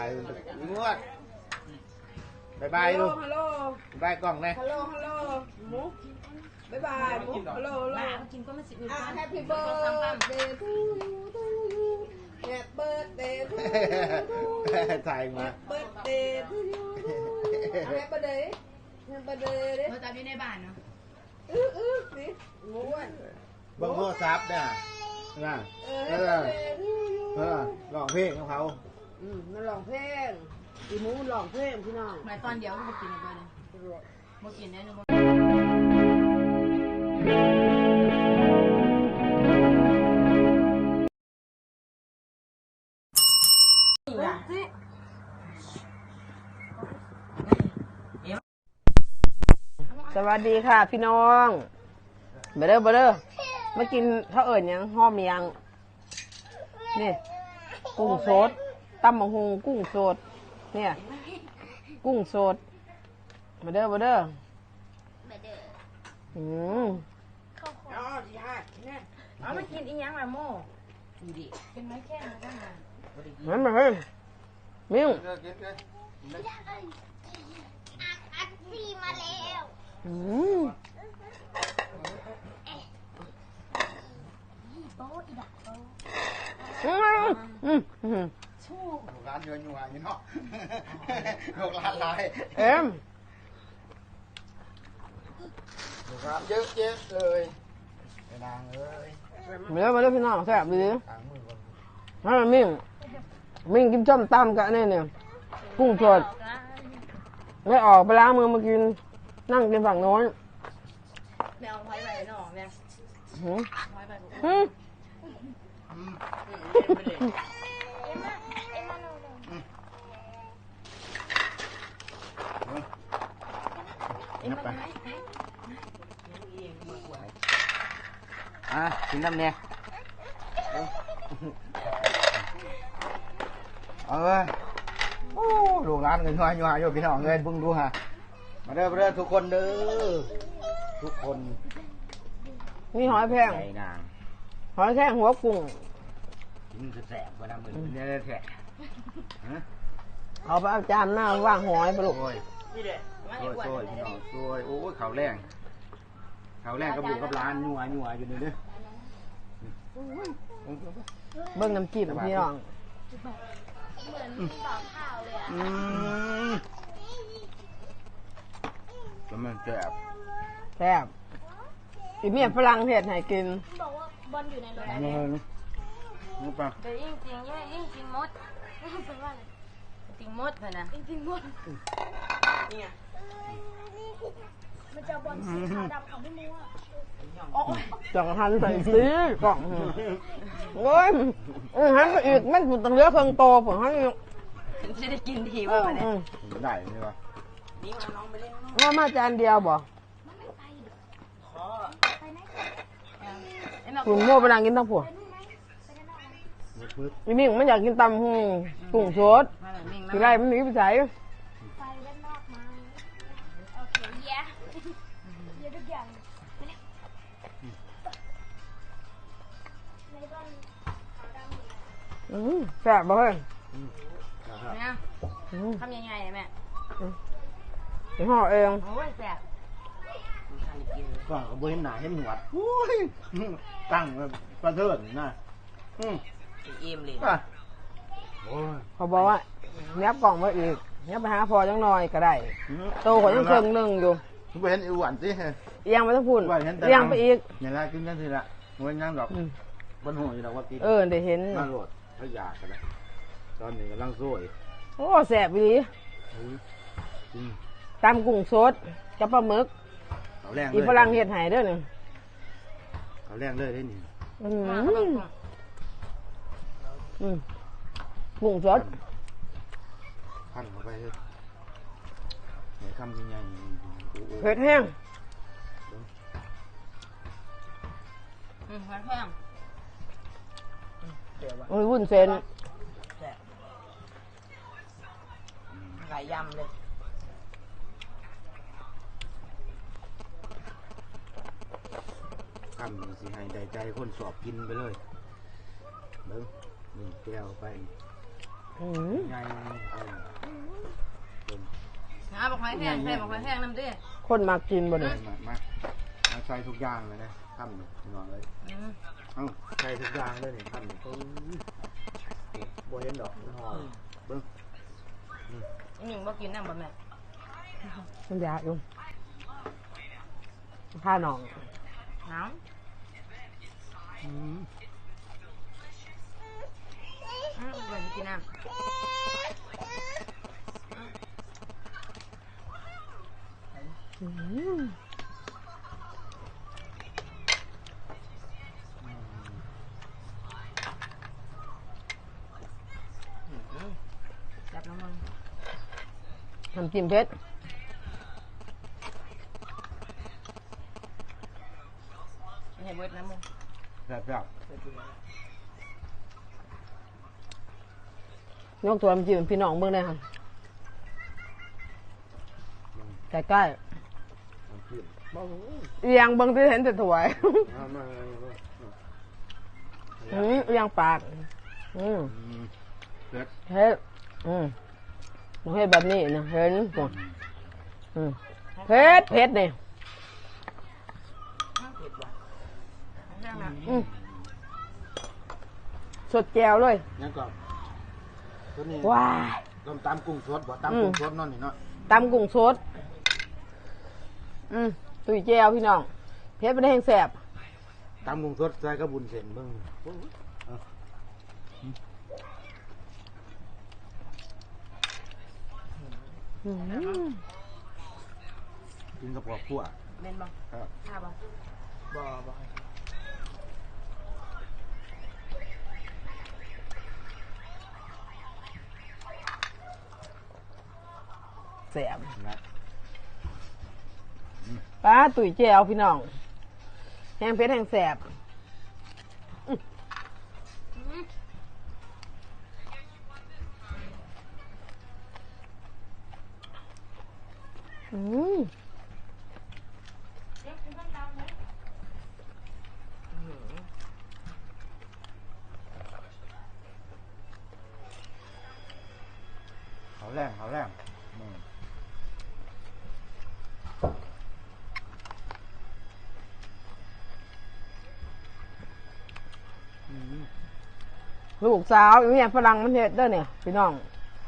ายงวดบายบายลูกฮัลโหลบายกล้องเลยฮัลโหลฮัลโหลหมูบ๊ายบายหมูฮัลโหลฮัลโหลบ้ากินก็ม่สิบอื่นอ่ากัน Happy birthday to you to you Happy birthday to you ถ่ายมา Happy birthday to you Happy birthday Happy birthday เด้เราจับอยู่ในบ้านเนาะอื้ออื้อสิหมูอะเบังโทรศัพท์เนี่ยนะเออเอ Happy อ birthday to you อร้องเพลงของเขา อืมมันร้องเพลงอีหมูมันร้องเพลงพี่น้องหมายตอนเดียวก็กินไปเลยบ่กินได้นึงสวัสดีค่ะ พี่น้องเบเด้อเบเด้อมากินข้าวเอิญยังห้อมยัง นี่กุ้งสด ตำมะฮุงกุ้งสด เนี่ย กุ้งสดเบเด้อเบเด้ออืมเอามากินอีหยังล่ะโม่ดูดิเป็นไม้แค่มันก็มานั่นมาเฮ้ยมิ้วอัดซีมาแล้วอืมโป๊อีดักโป๊อืมอืม อืมลูกร้านเยอะอยู่อะนี่เนาะลูกร้านหลายเอ็มลูกร้านเยอะเจ๊เลยไอ้นางเอ้ยเบเด้อเบเด้อพี่น้องแซ่บดีทางมือก่อนนั่นมิ้งมิ้งกินจ้อมตำกันเนี่ยเนี่ยกุ้งสดไม่ออกไปล้างมือมากิน นั่งกินฝั่งโน้นแมวพอยไปหน่อแมวหืมพอยไป หืม เอ็มมาเอ็มมาโนโน นับไปอะ กินน้ำเนี่ยเอาเว้ยโอ้ลูกร้านกันยัวยัวอยู่พี่น้องเงินเพิ่งดูฮะมาเด้อมาเด้อทุกคนเด้อทุกคนนี่หอยแพงใจนางหอยแครงหัวกุ้งกินแสบกว่าน้ำมือเนี่ยแสบฮะเอาไปเอาจานหน้าว่างหอยไปลูกโอ้ยนี่เด้มาโอ้ให้ยอ้วนโอ้ยพี่น้องโอ้ยโอ้ยเขาวแรงเขาวแรงกับบุกกับร้านยัวยัวอยู่นี่เด้อ เบิ้งน้ำจิ้มพี่น้องเหมือนมีบ่อข้าวเลยอะอืมแล้วมันแสบแซ่บอีเมียฝรั่งเห็ดให้กินบอกว่าบอลอยู่ในรถเงินรู้ป่ะเดี๋ยวยิ่งจริงยิ่งยิ่งจริงมดเป็นว่าอะไรจริงมดเถอะนะจริงๆบอล มันจะเอาบอลสีขาวดำของพี่มัวจังหันใส่ซีกล่องโอ้ยอือหันไปอีกมันผุดตังเหลือเครื่องโตผมหันอีกจะได้กินทีว่าวันนี้อืมได้ใช่ป่ะนี่มาน้องไปเล่นน้องว่ามาจานเดียวบ่ขอไอ้แมวคุณโม่ไปนั่งกินทั้งผัวมืดมืดอีนี่มันอยากกินตำหูกุ้งสดมาแบบนิ่งสิไรมันหนีไปใส่ อืมแซ่บบ่เฮ้ยเนี่ยอืมทำยังไงแม่ไปห่อเองโอ้ยแซ่บก็กระเบื้องหนาเห็นหนวดโอ้ยตั้งแบบประเทิดนะอืมอิ่มเลยป่ะโอ้ยเขาบอกว่าเนี้ยบกล่องมาอีกเนี้ยบไปหาพอจังหน่อยก็ได้โตกว่ายังเครื่องหนึงอยู่ทุกเห็นอีหวันสิเอียงไปทั้งพุ่นว่าเห็นแต่เอียงไปอีกอย่างไรกินกันทีละมันยังดอกอืมบนหัวอยู่ดอกว่ากินเออได้เห็นมาโหลด พยากันแล้วตอนนี้กำลังสวยโอ้แสบดีจริงตำกุ้งสดกับปลาหมึก เขาแรงเลยอีฝรั่งเห็ดไห้เด้อนี่เขาแรงเลยได้นี่อืมมาเขาต้องอืมกุ้งสดพันเข้าไปเลยไหนคำยังไงโอ้โหเผ็ดแห้ง อืมแห้ง มันวุ้นเส้นหลายยำเลยคำสิให้ใจใจคนสอบกินไปเลยเบิ้งหนึ่งแก้วไปอืมไงเออเดินหาบอกหอยแห้งใส่บอกหอยแห้งน้ำดิคนมากินบ่เดิเนี่ยนมามามาใส่ทุกอย่างเลยนะทำหนึ่งนอนเลย อืมเอ้าใส่ทุกอย่างเลยนี่ทำหนึ่งโอ้ยบัวเห็นดอกมันหอมเบิ้งหนึ่งบ่กินน้ำบ่แม่มันยากอยู่ผ้าหนองหนาวอืมอืมบ่กินน้ำอืม จับน้ำมัน น้ำจิ้มเพชรให้เบิดน้ำมึงแซ่บแบบยกตัวน้ำจิ้มให้พี่น้องเบิ่งได้ค่ะใกล้น้ำจิ้มบ้าๆเอียงเบิ่งที่เห็นแต่ถวยมามามามาอืมเอียงปากอืมอืมเด็ดเฮ็ดอืมบ่ เฮ็ดแบบนี้นะเห็นบ่อืมเผ็ดเผ็ดนี่เผ็ดว่ะหอยแห้งนะอืมสดแก้วเลยงั้นก็ตัวนี้ว้ายต้มตำกุ้งสดบ่ตำกุ้งสดนั่นนี่เนาะตำกุ้งสด อืมตุยแก้วพี่น้องเผ็ดเป็นแห้งแสบตำกุ้งสดใส่กระบุญเส้นเบิ่งเอา อืม กินกับพวกขั่วเม่นบ่ครับข้าบ่บ่บ่แสบนะป้าตุยแก้วพี่น้องแห้งเผ็ดแห้งแสบ อืมเขาแรงเขาแรงอืมอืมลูกสาวเนี่ยฝรั่งมันเห็ดเด้อเนี่ยพี่น้อง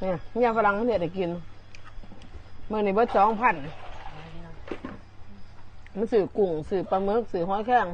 เนี่ยเนี่ยฝรั่งมันเห็ดให้กิน เมื่อนี้เบิดสองพันมันสื่อกุ้งสื่อปลาหมึกสื่อหอยแข้ง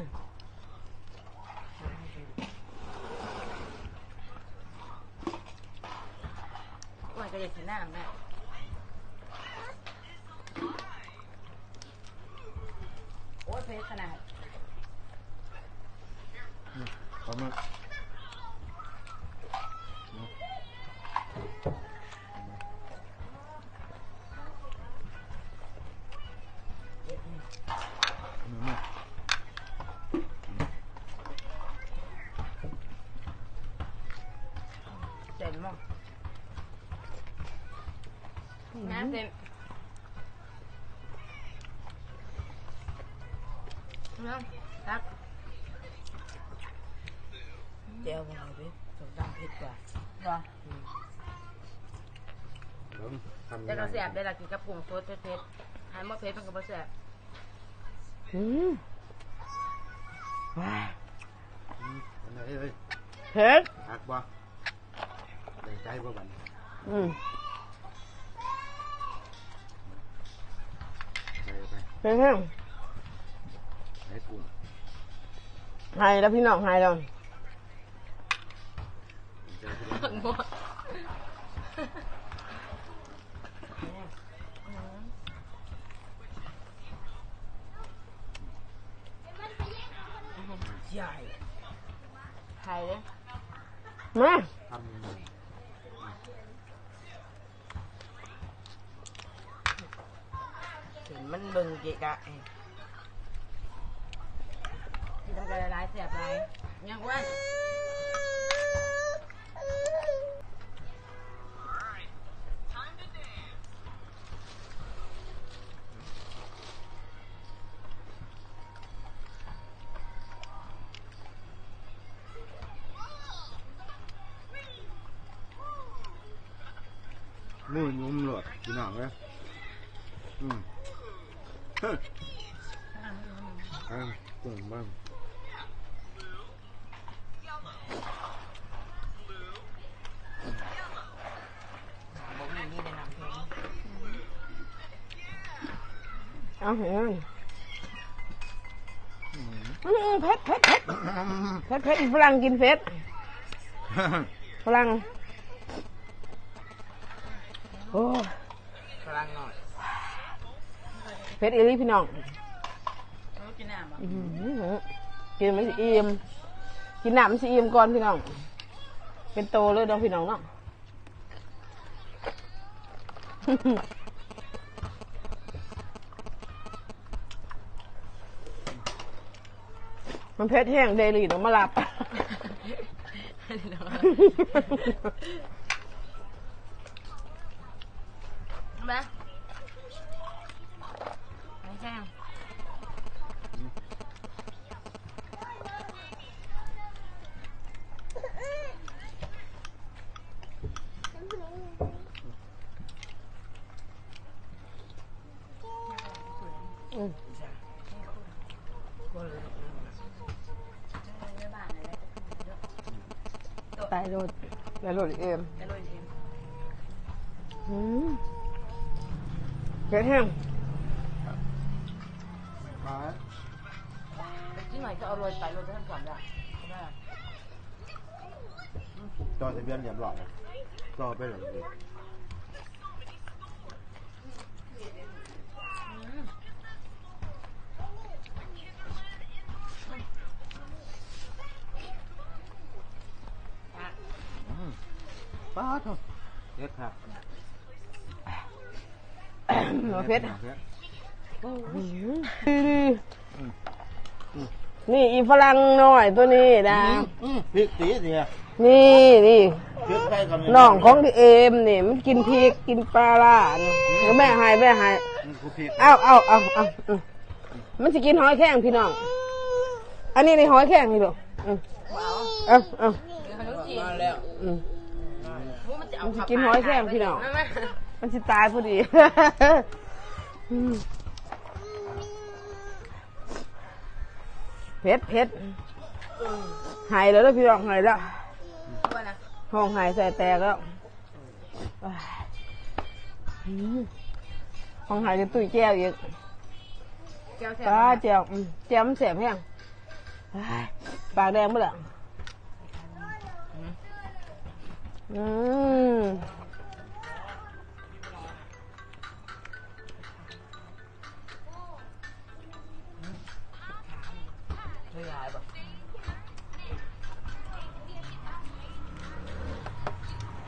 น้ำเต็มน้ำตักเจียวมาเลยสมตำเผ็ดกว่าบ่เบิ่งทำแต่ก็แซ่บได้ละกินกับกุ้งสดเผ็ดๆหันมาเผ็ดมันก็บ่แซ่บอืมว้ายอืมอันไหนเอ้ยเผ็ดหักบ่ได้ใจบ่บัดอืม แห้งไปกุ้งไห้แล้วพี่น้องไห้แล้วใจไปเลยใหญ่ไทยเลยมา ทำยังไง เห็นมันเบิ่งเกะกะเองที่ทำกันหลายๆเสียบหลายยังอ้วน นู่นนุ่มหลดพี่น้องเลยอืมเฮ้ยอ่าตุ่มบ้างบอกมีนี่เลยนะเพลงเอาเห็นอืมอืมเผ็ดเผ็ดเผ็ดเผ็ดเผ็ดฝรั่งกินเผ็ดฝรั่งโอ้ พลังหน่อย เผ็ดอีหลีพี่น้องรู้กินน้ำบ่อื้อหือกินไม่สิอิ่มกินน้ำมันสิอิ่มก่อนพี่น้อง เป็นโตเลยน้องพี่น้องเนาะมันเผ็ดแห้งเดลี่ต้องมาหลับ แม่ไม่ใช่ อืมตายโดด ตายโดดเอ็มจะโดนเองอืมเผ็ดแห้งมาไปกินหน่อยก็เอาโรยไปโรยไปทั้งก่อนได้ได้จอทะเบียนเรียบร้อยรอไปเลยดิอื ป้าทเด็ดค่ะหัวเผ็ดเผ็ดอืมนี่อีฝรั่งน้อยตัวนี้นะอืมพริกสีเนี่ยนี่นี่พริกไปกับน้องของที่เอมนี่มันกินพริกกินปลาล่านี่เดี๋ยวแม่ใหายแม่ใหายนี่คือพริกเอาเอาเอาเอาอืมมันจะกินหอยแข้งพี่น้อง อันนี้ในหอยแข้งนี่ลูกอืมเอาเอาเดี๋ยวเขาต้องกินมาแล้วอื มมันจะเอามันจะกินหอยแครงพี่น้อง มันจะตายพอดีอืมเผ็ดเผ็ดหายแล้วเด้อพี่น้องหายแล้วว่านะห้องหายใส่แตกแล้วอ้ายอืมห้องหายจะตุ้ยแก้วอีกแก้วแซ่ป้าบแจวอืมแจวมันแสบแห้งอ้ายปากแดงหมดและอืมไม่หายบ่ อ้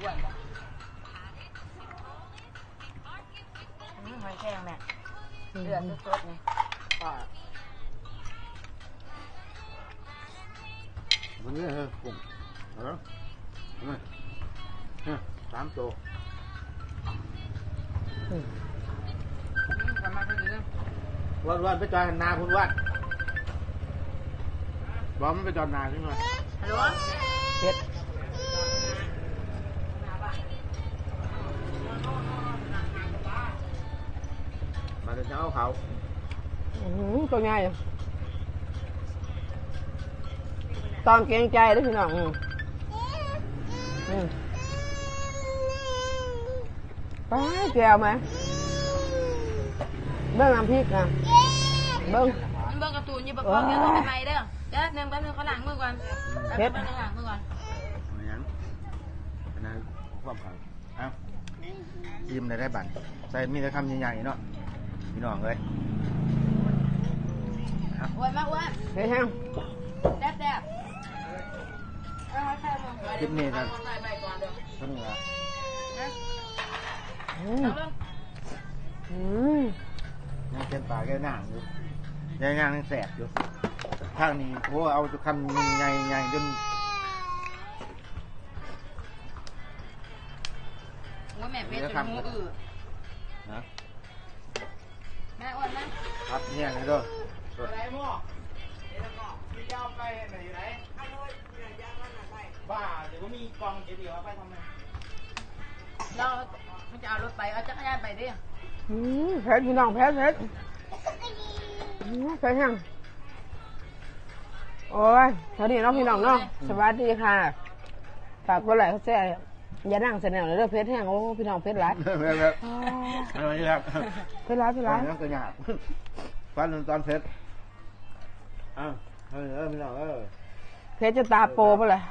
วนบ่อืมหอยแครงแม่เลือดสดๆนี่ก็ สามตัวกลับมาเป็นเรื่องวันวันไปจอยนาคุณวันบอมไปจอยนาขึ้นมาฮัลโหลเผ็ดมาเดินเช้าเขาอื้อหือตัวใหญ่ตอนเกรงใจเด้วยพี่น้องอืมอืม ป้าแก้วไหมเบิ้งน้ำพริกนะเบิ้งมันเบิ่งการ์ตูนอยู่บ่พร้อมเดี๋ยวต้องไปใหม่เด้อเดี๋ยวแป๊บนึงแป๊บนึงเขาล้างมือก่อนแป๊บเฮ็นึดงล้างมือก่อนอะไรอย่างอันนั้นความเขาเอ้ายิ้มได้ได้บัตรใส่มีแต่คำใหญ่ๆเนาะพี่น้องเลยอ้วนมาอ้วนเผ็ดแห้งแซ่บแซ่บเอาไว้ใส่ลงคลิปนี้นะใส่ไปก่อนเด้อท่านละนะอืมเอาเบิ่งอืมยังเป็นปลาแก้วหนังอยู่ยังยังแสบอยู่ข้างนี้โอ้เอาคำใหญ่ๆจนว่าแม่เป็นจนหูอื้อนะแม่อ้วนนะครับเนี่ยเลยเด้อไรพ่อเดี๋ยวก็พี่เจ้าไปไหนอยู่ไหนบ้าเดี๋ยวก็มีกองเดี๋ยวเดี๋ยวเอาไปทำไมเราพ มันจะเอารถไปเอาจักรยานไปดิอืมเผ็ดพี่น้องเผ็ดเผ็ดอืมเผ็ดยังโอ้ยเท่านี้เนาะพี่น้องเนาะสวัสดีค่ะฝากกดไลค์กดแชร์อย่านั่งเสนอเลยเด้อเผ็ดแห้งโอ้พี่น้องเผ็ดหลายแบบแบบอะไรครับเผ็ดหลายเผ็ดหลายนั่นก็ยากฟันตอนเพชรอ้าวเออเออพี่น้องเออเผ็ดจะตาโปไปเลย